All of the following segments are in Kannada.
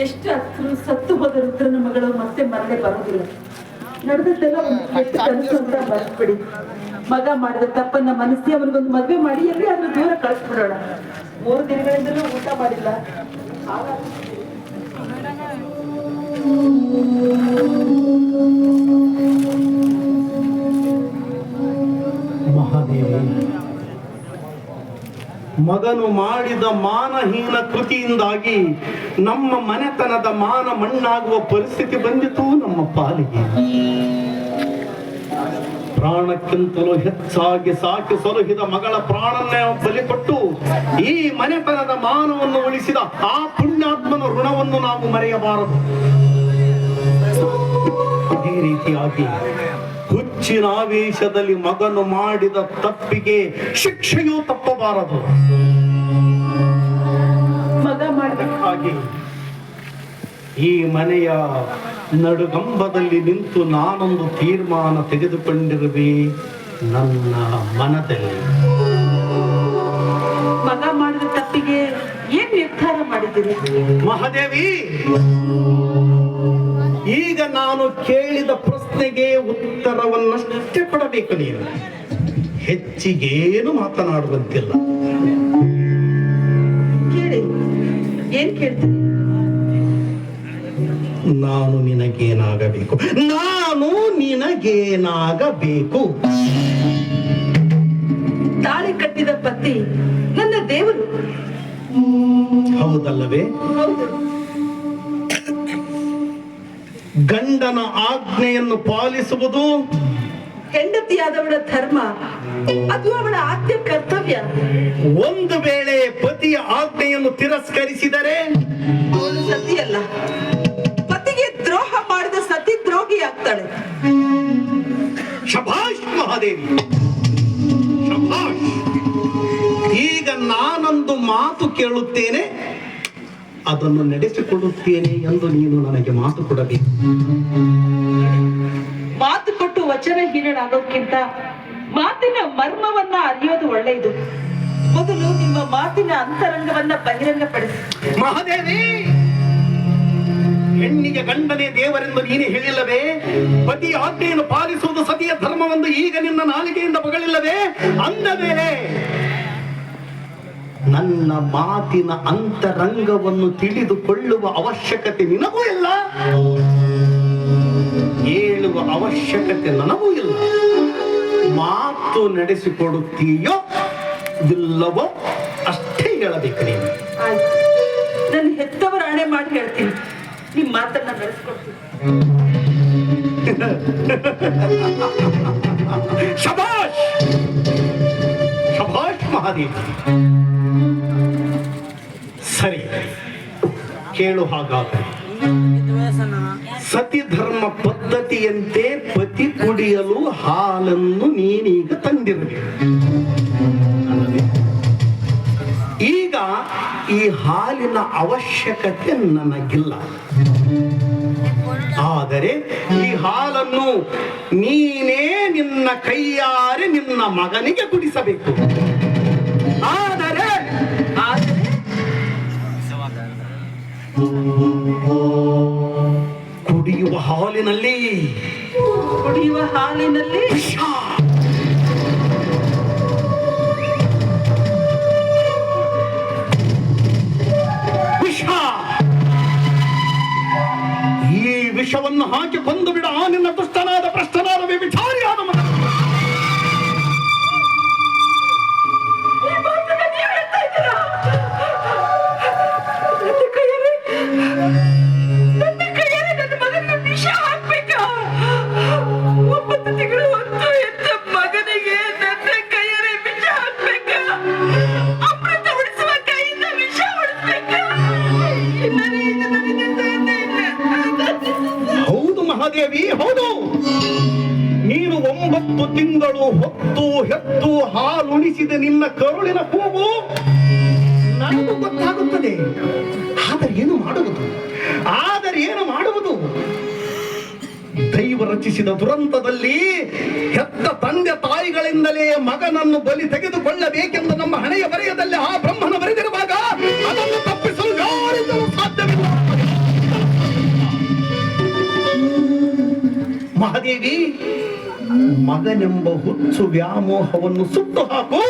ಎಷ್ಟು ಹತ್ತು ಸತ್ತು ಹೋದ ರುದ್ರನ ಮಗಳು ಮತ್ತೆ ಮರಳಿ ಬರೋದಿಲ್ಲ ನಡೆದದ್ದೆಲ್ಲ ಒಂದು ಕೆಟ್ಟ ಕನಸು ಅಂತ ಬರ್ಸ್ಬಿಡಿ ಮಗ ಮಾಡಿದ ತಪ್ಪನ್ನ ಮನಸ್ಸಿ ಅವನಿಗೊಂದು ಮದ್ವೆ ಮಾಡಿ ಎಲ್ಲಿ ಅದ್ರ ದೂರ ಕಳಿಸ್ಬಿಡೋಣ. ಮೂರು ದಿನಗಳಿಂದಲೂ ಊಟ ಮಾಡಿಲ್ಲ. ಮಗನು ಮಾಡಿದ ಮಾನಹೀನ ಕೃತಿಯಿಂದಾಗಿ ನಮ್ಮ ಮನೆತನದ ಮಾನ ಮಣ್ಣಾಗುವ ಪರಿಸ್ಥಿತಿ ಬಂದಿತು ನಮ್ಮ ಪಾಲಿಗೆ. ಪ್ರಾಣಕ್ಕಿಂತಲೂ ಹೆಚ್ಚಾಗಿ ಸಾಕಿ ಸೊಲಹಿದ ಮಗಳ ಪ್ರಾಣನ್ನೇ ಬಲಿಪಟ್ಟು ಈ ಮನೆತನದ ಮಾನವನ್ನು ಉಳಿಸಿದ ಆ ಪುಣ್ಯಾತ್ಮನ ಋಣವನ್ನು ನಾವು ಮರೆಯಬಾರದು. ಅದೇ ರೀತಿಯಾಗಿ ಹುಚ್ಚಿನ ಆವೇಶದಲ್ಲಿ ಮಗನು ಮಾಡಿದ ತಪ್ಪಿಗೆ ಶಿಕ್ಷೆಯೂ ತಪ್ಪಬಾರದು. ಮಗ ಮಾಡಿದ ಹಾಗೆ ಈ ಮನೆಯ ನಡುಗಂಬದಲ್ಲಿ ನಿಂತು ನಾನೊಂದು ತೀರ್ಮಾನ ತೆಗೆದುಕೊಂಡಿರುವೆ ನನ್ನ ಮನದಲ್ಲಿ. ಮಗ ಮಾಡಿದ ತಪ್ಪಿಗೆ ಏನ್ ನಿರ್ಧಾರ ಮಾಡಿದ್ದೀರಿ? ಮಹಾದೇವಿ ಈಗ ನಾನು ಕೇಳಿದ ಪ್ರಶ್ನೆಗೆ ಉತ್ತರವನ್ನಷ್ಟೇ ಕೊಡಬೇಕು ನೀನು. ಹೆಚ್ಚಿಗೇನು ಮಾತನಾಡುವಂತಿಲ್ಲ. ಕೇಳಿ ಏನ್ ಕೇಳ್ತೀರಿ ನಾನು ನಿನಗೇನಾಗಬೇಕು? ನಾನು ನಿನಗೇನಾಗಬೇಕು? ತಾಳಿ ಕಟ್ಟಿದ ಪತಿ ನನ್ನ ದೇವರು. ಹೌದಲ್ಲವೇ? ಹೌದು. ಗಂಡನ ಆಜ್ಞೆಯನ್ನು ಪಾಲಿಸುವುದು ಹೆಂಡತಿಯಾದವಳ ಧರ್ಮ ಅದು ಅವಳ ಆದ್ಯ ಕರ್ತವ್ಯ. ಒಂದು ವೇಳೆ ಪತಿಯ ಆಜ್ಞೆಯನ್ನು ತಿರಸ್ಕರಿಸಿದರೆ ಸತಿಯಲ್ಲ. ಪತಿಗೆ ದ್ರೋಹ ಮಾಡಿದ ಸತಿ ದ್ರೋಹಿ ಆಗ್ತಾಳೆ. ಶಭಾಷ್ ಮಹಾದೇವಿ. ಶಭಾಷ್. ಈಗ ನಾನೊಂದು ಮಾತು ಕೇಳುತ್ತೇನೆ. ಅದನ್ನು ನಡೆಸಿಕೊಡುತ್ತೇನೆ ಎಂದು ನೀನು ನನಗೆ ಮಾತು ಕೊಡಬೇಕು. ಮಾತು ಕೊಟ್ಟು ವಚನ ಹೀರಳಾಗೋಕ್ಕಿಂತ ಮಾತಿನ ಮರ್ಮವನ್ನ ಅರಿಯೋದು ಒಳ್ಳೆಯದು. ಮೊದಲು ನಿಮ್ಮ ಮಾತಿನ ಅಂತರಂಗವನ್ನ ಬಹಿರಂಗಪಡಿಸಿ. ಮಹಾದೇವಿ ಹೆಣ್ಣಿಗೆ ಗಂಡನೇ ದೇವರೆಂದು ನೀನೇ ಹೇಳಿಲ್ಲವೇ? ಪತಿ ಆಜ್ಞೆಯನ್ನು ಪಾಲಿಸುವುದು ಸತಿಯ ಧರ್ಮವೆಂದು ಈಗ ನಿನ್ನ ನಾಲಿಗೆಯಿಂದ ಬಗಳಿಲ್ಲವೇ ಅಂದ ಮೇಲೆ ನನ್ನ ಮಾತಿನ ಅಂತರಂಗವನ್ನು ತಿಳಿದುಕೊಳ್ಳುವ ಅವಶ್ಯಕತೆ ನಿನಗೂ ಇಲ್ಲ. ಹೇಳುವ ಅವಶ್ಯಕತೆ ನನಗೂ ಇಲ್ಲ. ಮಾತು ನಡೆಸಿಕೊಡುತ್ತೀಯೋ ಇಲ್ಲವೋ ಅಷ್ಟೇ ಹೇಳಬೇಕು ನೀನು. ನನ್ನ ಹೆತ್ತವರ ಹಣೆ ಮಾಡಿ ಹೇಳ್ತೀನಿ. ನಿಮ್ ಮಾತನ್ನ ನಡೆಸ್ಕೊಡ್ತೀನಿ ಶಭಾಷ್! ಶಭಾಷ್ ಮಹಾದೇವ. ಸರಿ. ಕೇಳು ಹಾಗಾದರೆ. ಸತಿ ಧರ್ಮ ಪದ್ಧತಿಯಂತೆ ಪತಿ ಕುಡಿಯಲು ಹಾಲನ್ನು ನೀನೀಗ ತಂದಿರಬೇಕು ಈಗ ಈ ಹಾಲಿನ ಅವಶ್ಯಕತೆ ನನಗಿಲ್ಲ. ಆದರೆ ಈ ಹಾಲನ್ನು ನೀನೇ ನಿನ್ನ ಕೈಯಾರೆ ನಿನ್ನ ಮಗನಿಗೆ ಕುಡಿಸಬೇಕು. ಆದರೆ ಕುಡಿಯುವ ಹಾಲಿನಲ್ಲಿ ಕುಡಿಯುವ ಹಾಲಿನಲ್ಲಿ ವಿಷ ಮಹಾದೇವಿ ಹೌದು. ನೀನು ಒಂಬತ್ತು ತಿಂಗಳು ಹೊತ್ತು ಹೆತ್ತು ಹಾಲುಣಿಸಿದ ನಿನ್ನ ಕರುಳಿನ ಕೂಗು ನನಗೂ ಗೊತ್ತಾಗುತ್ತದೆ. ಆದರೆ ಏನು ಮಾಡುವುದು? ಆದರೆ ಏನು ಮಾಡುವುದು? ದೈವ ರಚಿಸಿದ ದುರಂತದಲ್ಲಿ ಹೆತ್ತ ತಂದೆ ತಾಯಿಗಳಿಂದಲೇ ಮಗನನ್ನು ಬಲಿ ತೆಗೆದುಕೊಳ್ಳಬೇಕೆಂದು ನಮ್ಮ ಹಣೆಯ ಬರೆಯದಲ್ಲಿ ಆ ಬ್ರಹ್ಮನ ಬರೆದಿರುವಾಗ ಮಹಾದೇವಿ ಮಗನೆಂಬ ಹುಚ್ಚು ವ್ಯಾಮೋಹವನ್ನು ಸುಟ್ಟು ಹಾಕು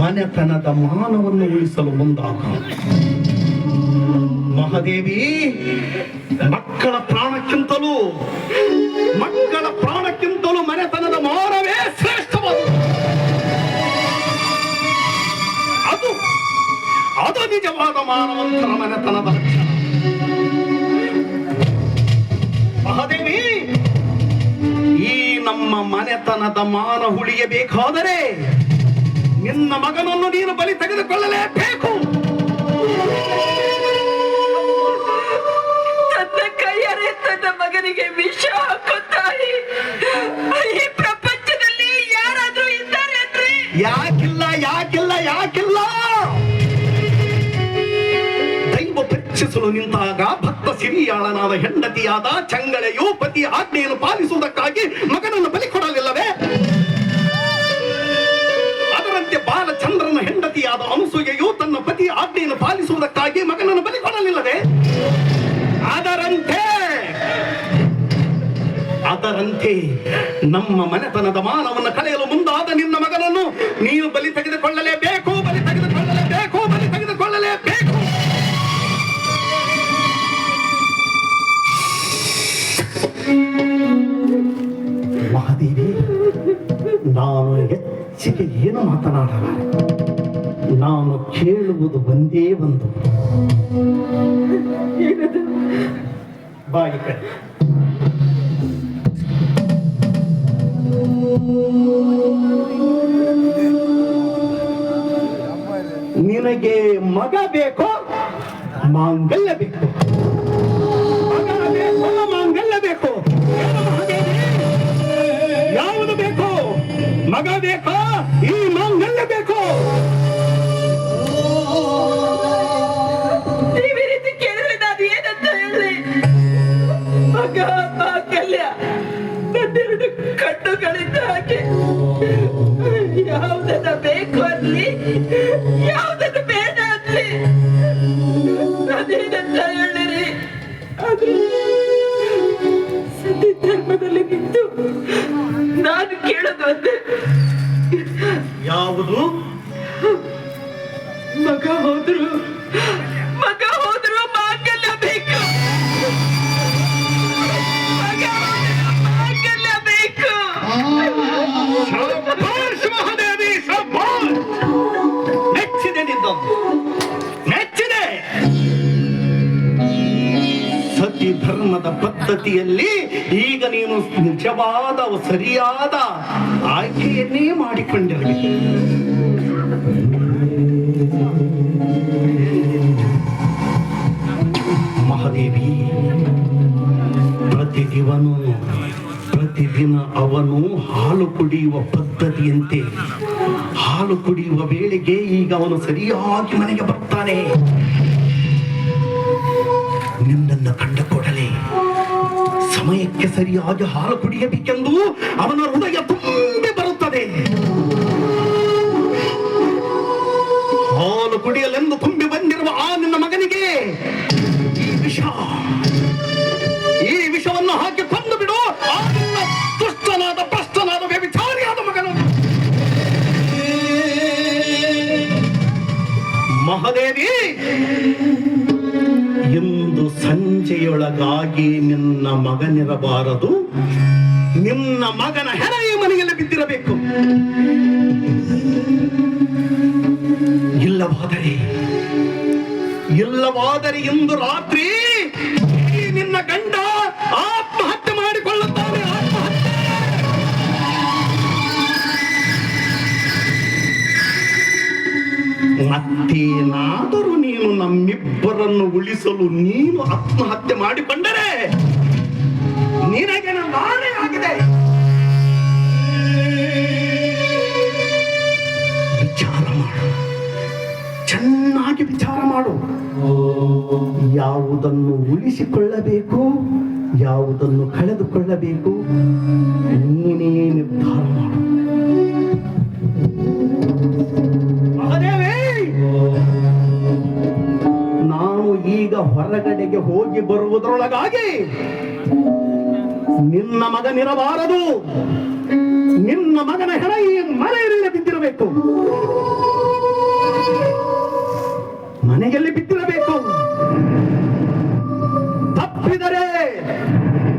ಮನೆತನದ ಮಾನವನ್ನು ಉಳಿಸಲು ಮುಂದಾಗ ಮಹಾದೇವಿ ಮಕ್ಕಳ ಪ್ರಾಣಕ್ಕಿಂತಲೂ ಮಕ್ಕಳ ಪ್ರಾಣಕ್ಕಿಂತಲೂ ಮನೆತನದ ಮಾನವೇ ಶ್ರೇಷ್ಠವಾದುದು ಅದು ಅದು ನಿಜವಾದ ಮಾನವಂತರ ಮನೆತನದ ಲಕ್ಷಣ ಮಹಾದೇವಿ ಈ ನಮ್ಮ ಮನೆತನದ ಮಾನ ಉಳಿಯಬೇಕಾದರೆ ನಿನ್ನ ಮಗನನ್ನು ನೀನು ಬಲಿ ತೆಗೆದುಕೊಳ್ಳಲೇಬೇಕು. ತನ್ನ ಕೈಯರೆ ತನ್ನ ಮಗನಿಗೆ ವಿಷ ಹಾಕುತ್ತಾಯಿ ಈ ಪ್ರಪಂಚದಲ್ಲಿ ಯಾರಾದ್ರೂ ಇದ್ದಾರೆ ಯಾಕಿಲ್ಲ ಯಾಕಿಲ್ಲ ಯಾಕಿಲ್ಲ. ದೈವ ಪರೀಕ್ಷಿಸಲು ನಿಂತಾಗ ಭಕ್ತ ಸಿರಿಯಾಳನಾದ ಹೆಂಡತಿಯಾದ ಚಂಗಳೆಯು ಪತಿ ಆಜ್ಞೆಯನ್ನು ಪಾಲಿಸುವುದಕ್ಕಾಗಿ ಮಗನನ್ನು ಬಲಿ ಕೊಡಲಿಲ್ಲವೇ? ಅದರಂತೆ ಬಾಲಚಂದ್ರನ ಹೆಂಡತಿಯಾದ ಅನುಸೂಯೆಯು ತನ್ನ ಪತಿ ಆಜ್ಞೆಯನ್ನು ಪಾಲಿಸುವುದಕ್ಕಾಗಿ ಮಗನನ್ನು ಬಲಿ ಕೊಡಲಿಲ್ಲವೇ? ಅದರಂತೆ! ಅದರಂತೆ ನಮ್ಮ ಮನೆತನದ ಮಾನವನ್ನು ಕಳೆಯಲು ಮುಂದಾದ ನಿನ್ನ ಮಗನನ್ನು ನೀನು ಬಲಿ ತೆಗೆದುಕೊಳ್ಳಲೇಬೇಕು. ಮಾತನಾಡಲಾರೆ ನಾನು ಕೇಳುವುದು ಒಂದೇ ಒಂದು. ಬಾಯಿ ಕಡೆ ನಿನಗೆ ಮಗ ಬೇಕೋ? ಮಾಂಗಲ್ಯ ಬೇಕು. ಮಗ ಬೇಕೋ ಮಾಂಗಲ್ಯ ಬೇಕು. ಯಾವುದು ಬೇಕು? ಮಗ ಬೇಕಾ. ಕೇಳೋದು ಒಂದೇ ಪದ್ಧತಿಯಲ್ಲಿ ಈಗ ನೀನು ನಿಜವಾದ ಸರಿಯಾದ ಆಯ್ಕೆಯನ್ನೇ ಮಾಡಿಕೊಂಡಿರಲಿ. ಮಹಾದೇವಿ ಪ್ರತಿದಿವನು ಪ್ರತಿದಿನ ಅವನು ಹಾಲು ಕುಡಿಯುವ ಪದ್ಧತಿಯಂತೆ, ಹಾಲು ಕುಡಿಯುವ ವೇಳೆಗೆ ಈಗ ಅವನು ಸರಿಯಾಗಿ ಮನೆಗೆ ಬರ್ತಾನೆ. ನಿನ್ನನ್ನು ಕಂಡ ಕೂಡಲೇ ಸಮಯಕ್ಕೆ ಸರಿಯಾಗಿ ಹಾಲು ಕುಡಿಯಬೇಕೆಂದು ಅವನ ಹೃದಯ ತುಂಬಿ ಬರುತ್ತದೆ. ಹಾಲು ಕುಡಿಯಲೆಂದು ತುಂಬಿ ಸಂಜೆಯೊಳಗಾಗಿ ನಿನ್ನ ಮಗನಿರಬಾರದು. ನಿನ್ನ ಮಗನ ಈ ಮನೆಯಲ್ಲಿ ಬಿದ್ದಿರಬೇಕು. ಇಲ್ಲವಾದರೆ ಇಲ್ಲವಾದರೆ ಇಂದು ರಾತ್ರಿ ನಿನ್ನ ಗಂಡ ಆತ್ಮಹತ್ಯೆ ಮತ್ತೇನಾದರೂ ನೀನು ನಮ್ಮಿಬ್ಬರನ್ನು ಉಳಿಸಲು ನೀನು ಆತ್ಮಹತ್ಯೆ ಮಾಡಿಕೊಂಡರೆ ನಿನಗೆ ನಾನೇ ಆಗಿದೆ. ವಿಚಾರ ಮಾಡು. ಚೆನ್ನಾಗಿ ವಿಚಾರ ಮಾಡು. ಯಾವುದನ್ನು ಉಳಿಸಿಕೊಳ್ಳಬೇಕು, ಯಾವುದನ್ನು ಕಳೆದುಕೊಳ್ಳಬೇಕು, ನೀನೇ ನಿರ್ಧಾರ ಮಾಡು. ಈಗ ಹೊರಗಡೆಗೆ ಹೋಗಿ ಬರುವುದರೊಳಗಾಗಿ ನಿನ್ನ ಮಗನಿರಬಾರದು ನಿನ್ನ ಮಗನ ಹೆಣ ಈ ಮನೆಯಲ್ಲಿ ಬಿದ್ದಿರಬೇಕು. ಮನೆಯಲ್ಲಿ ಬಿದ್ದಿರಬೇಕು. ತಪ್ಪಿದರೆ